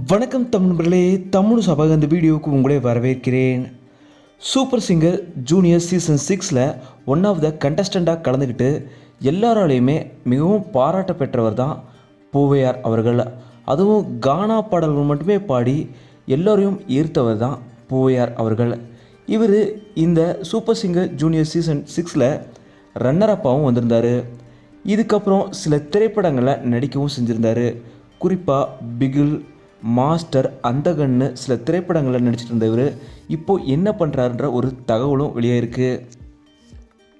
வணக்கம் தமிழர்களே தமிழ் சபாக இந்த வீடியோவுக்கு உங்களே வரவேற்கிறேன். சூப்பர் சிங்கர் ஜூனியர் சீசன் சிக்ஸில் ஒன் ஆஃப் த கண்டஸ்டண்ட்டாக கலந்துக்கிட்டு எல்லாராலையுமே மிகவும் பாராட்ட பெற்றவர் தான் பூவையார் அவர்கள். அதுவும் கானா பாடல்கள் மட்டுமே பாடி எல்லோரையும் ஈர்த்தவர் தான் பூவையார் அவர்கள். இவர் இந்த சூப்பர் சிங்கர் ஜூனியர் சீசன் சிக்ஸில் ரன்னர் அப்பாவும் வந்திருந்தார். இதுக்கப்புறம் சில திரைப்படங்களில் நடிக்கவும் செஞ்சுருந்தார். குறிப்பாக பிகில் மாஸ்டர் அந்தகன்னு சில திரைப்படங்களில் நடிச்சிட்டு இருந்தவர் இப்போது என்ன பண்ணுறாருன்ற ஒரு தகவலும் வெளியாயிருக்கு.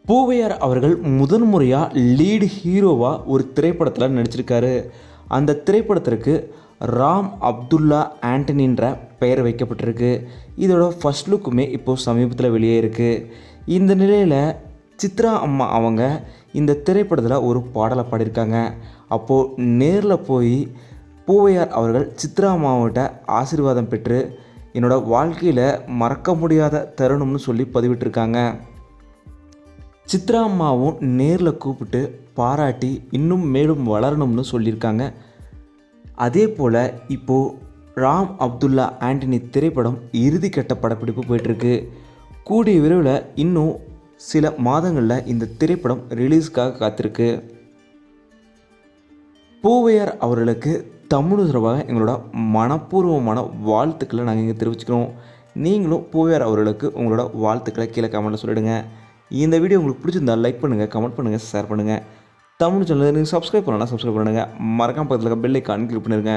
பூவையார் அவர்கள் முதன் முறையாக லீடு ஹீரோவாக ஒரு திரைப்படத்தில் நடிச்சிருக்காரு. அந்த திரைப்படத்திற்கு ராம் அப்துல்லா ஆண்டனின்ற பெயர் வைக்கப்பட்டிருக்கு. இதோட ஃபர்ஸ்ட் லுக்குமே இப்போது சமீபத்தில் வெளியே இருக்குது இந்த நிலையில் சித்ரா அம்மா அவங்க இந்த திரைப்படத்தில் ஒரு பாடலை பாடியிருக்காங்க. அப்போது நேரில் போய் பூவையார் அவர்கள் சித்ரா மாவட்ட ஆசீர்வாதம் பெற்று என்னோட வாழ்க்கையில் மறக்க முடியாத தருணம்னு சொல்லி பதிவிட்டிருக்காங்க. சித்ரா அம்மாவும் நேரில் கூப்பிட்டு பாராட்டி இன்னும் மேலும் வளரணும்னு சொல்லியிருக்காங்க. அதே போல் இப்போது ராம் அப்துல்லா ஆண்டனி திரைப்படம் இறுதிக்கட்ட படப்பிடிப்பு போயிட்டுருக்கு. கூடிய விரைவில் இன்னும் சில மாதங்களில் இந்த திரைப்படம் ரிலீஸ்க்காக காத்திருக்கு. பூவையார் அவர்களுக்கு தமிழ் சார்பாக எங்களோட மனப்பூர்வமான வாழ்த்துக்களை நாங்கள் இங்கே தெரிவிச்சுக்கிறோம். நீங்களும் பூவையார் அவர்களுக்கு உங்களோட வாழ்த்துக்களை கீழே கமெண்ட்டில் சொல்லிடுங்க. இந்த வீடியோ உங்களுக்கு பிடிச்சிருந்தா லைக் பண்ணுங்கள் கமெண்ட் பண்ணுங்கள் ஷேர் பண்ணுங்கள் தமிழ் சேனல் நீங்கள் சப்ஸ்கிரைப் பண்ணலாம் சப்ஸ்கிரைப் பண்ணுங்கள் மறக்காம பக்கத்தில் இருக்க பெல் ஐக்கான் கிளிக் பண்ணிருங்க